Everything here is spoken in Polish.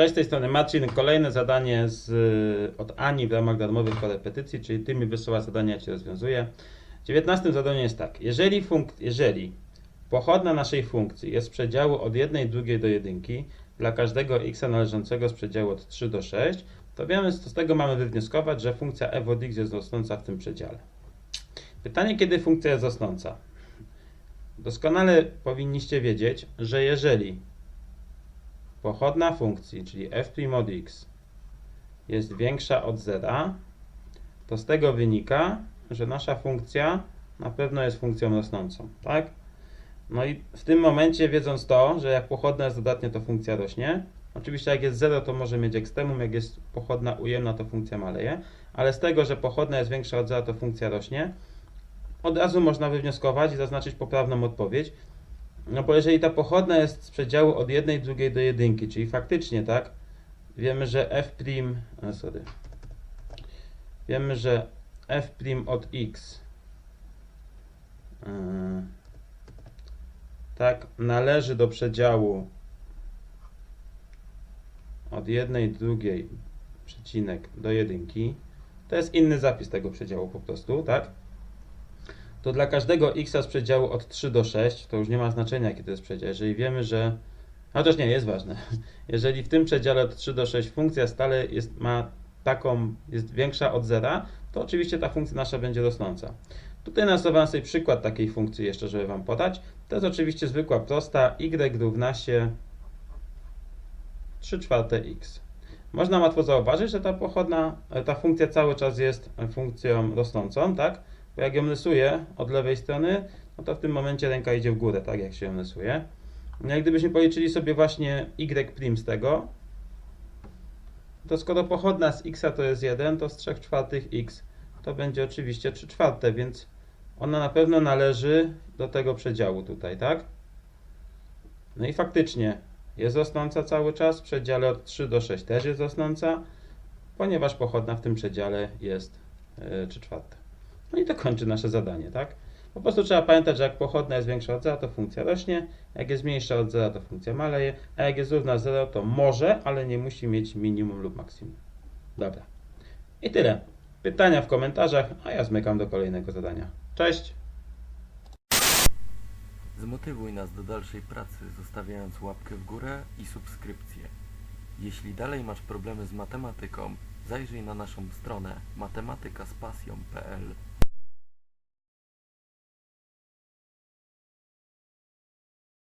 Cześć, z tej strony Marcin. Kolejne zadanie z, od Ani w ramach darmowych korepetycji, czyli Ty mi wysyła zadania, ja Ci rozwiązuję. W 19 zadaniu jest tak. Jeżeli, funk- jeżeli pochodna naszej funkcji jest z przedziału od 1 drugiej do 1 dla każdego x należącego z przedziału od 3 do 6, to wiemy, z tego mamy wywnioskować, że funkcja f od x jest rosnąca w tym przedziale. Pytanie, kiedy funkcja jest rosnąca? Doskonale powinniście wiedzieć, że jeżeli pochodna funkcji, czyli f' od x jest większa od zera, to z tego wynika, że nasza funkcja na pewno jest funkcją rosnącą, tak? No i w tym momencie, wiedząc to, że jak pochodna jest dodatnia, to funkcja rośnie. Oczywiście jak jest 0, to może mieć ekstremum, jak jest pochodna ujemna, to funkcja maleje, ale z tego, że pochodna jest większa od zera, to funkcja rośnie, od razu można wywnioskować i zaznaczyć poprawną odpowiedź, no bo jeżeli ta pochodna jest z przedziału od jednej drugiej do jedynki, czyli faktycznie, tak, wiemy, że f', a, sorry, wiemy, że f' od x, yy, tak, należy do przedziału od jednej drugiej przecinek do jedynki, to jest inny zapis tego przedziału po prostu, tak? To dla każdego x z przedziału od 3 do 6, to już nie ma znaczenia jaki to jest przedział. Jeżeli wiemy, że. Też nie, jest ważne. Jeżeli w tym przedziale od 3 do 6 funkcja stale jest, ma taką, jest większa od zera, to oczywiście ta funkcja nasza będzie rosnąca. Tutaj narysowałem sobie przykład takiej funkcji jeszcze, żeby Wam podać. To jest oczywiście zwykła prosta, y równa się 3 czwarte x. Można łatwo zauważyć, że ta pochodna, ta funkcja cały czas jest funkcją rosnącą, tak? Bo jak ją rysuję od lewej strony, no to w tym momencie ręka idzie w górę, tak jak się ją rysuje. No i gdybyśmy policzyli sobie właśnie y' z tego, to skoro pochodna z x to jest 1, to z 3 czwartych x to będzie oczywiście 3 czwarte, więc ona na pewno należy do tego przedziału tutaj, tak? No i faktycznie jest rosnąca cały czas, w przedziale od 3 do 6 też jest rosnąca, ponieważ pochodna w tym przedziale jest yy, 3 czwarte. No i to kończy nasze zadanie, tak? Po prostu trzeba pamiętać, że jak pochodna jest większa od zera, to funkcja rośnie, jak jest mniejsza od zera, to funkcja maleje, a jak jest równa 0, to może, ale nie musi mieć minimum lub maksimum. Dobra. I tyle. Pytania w komentarzach, a ja zmykam do kolejnego zadania. Cześć! Zmotywuj nas do dalszej pracy, zostawiając łapkę w górę i subskrypcję. Jeśli dalej masz problemy z matematyką, zajrzyj na naszą stronę matematykazpasją.pl